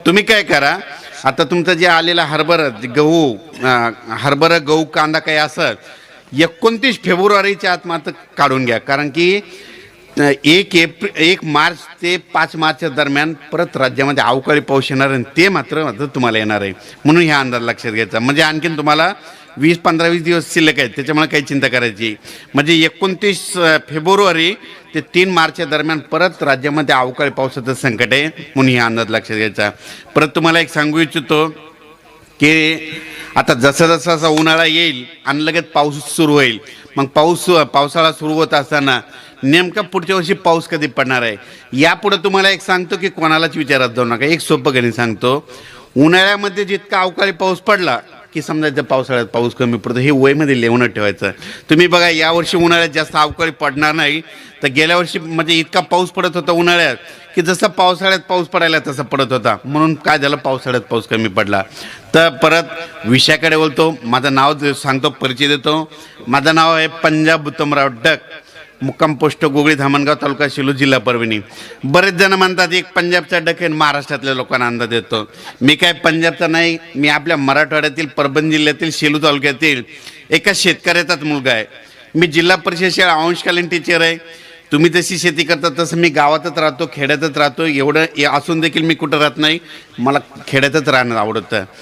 तुम्ही काय करा आता तुमचं जे आलेला हरभरा गहू हरभरा गहू कांदा काही असत एकोणतीस फेब्रुवारीच्या आत मात्र काढून घ्या. कारण की एक एप्रिल एक मार्च ते पाच मार्चच्या दरम्यान परत राज्यामध्ये अवकाळी पाऊस येणार आणि ते मात्र मात्र तुम्हाला येणार आहे. म्हणून ह्या अंदाज लक्षात घ्यायचा. म्हणजे आणखीन तुम्हाला वीस पंधरा वीस दिवस शिल्लक आहेत. त्याच्यामुळे काही चिंता करायची. म्हणजे एकोणतीस फेब्रुवारी ते तीन मार्चच्या दरम्यान परत राज्यामध्ये अवकाळी पावसाचं संकट आहे. म्हणून हा अंदाज लक्षात घ्यायचा. परत तुम्हाला एक सांगू इच्छितो. की आता जसं जसं असा उन्हाळा येईल आणि लगेच पाऊस सुरू होईल मग पाऊस पावसाळा सुरू होत असताना नेमका पुढच्या वर्षी पाऊस कधी पडणार आहे? यापुढे तुम्हाला एक सांगतो की कोणालाच विचारात जाऊ नका. एक सोपं गणित सांगतो. उन्हाळ्यामध्ये जितका अवकाळी पाऊस पडला की समजा जर पावसाळ्यात पाऊस कमी पडतो हे वयमध्ये लिहून ठेवायचं. तुम्ही बघा यावर्षी उन्हाळ्यात जास्त अवकाळी पडणार नाही तर गेल्या वर्षी म्हणजे इतका पाऊस पडत होता उन्हाळ्यात की जसं पावसाळ्यात पाऊस पडायला तसा पडत होता. म्हणून काय झालं? पावसाळ्यात पाऊस कमी पडला. तर परत विषयाकडे बोलतो. माझं नाव सांगतो परिचय देतो. माझं नाव आहे पंजाब उत्तमराव डक. मुक्काम पोस्ट गोगळी धामणगाव तालुका शिलू जिल्हा परभणी. बरेच जण म्हणतात एक पंजाबचा डक आहे महाराष्ट्रातल्या लोकांना अंदाज देतो मी काय पंजाबचा नाही मी आपल्या मराठवाड्यातील परभणी जिल्ह्यातील शेलू तालुक्यातील एका शेतकऱ्याचाच मुलगा आहे. मी जिल्हा परिषद शाळा अंशकालीन टीचर आहे. तुम्ही जशी शेती करता तसं मी गावातच राहतो खेड्यातच राहतो. एवढं असून देखील मी कुठं राहत नाही. मला खेड्यातच राहणं आवडतं.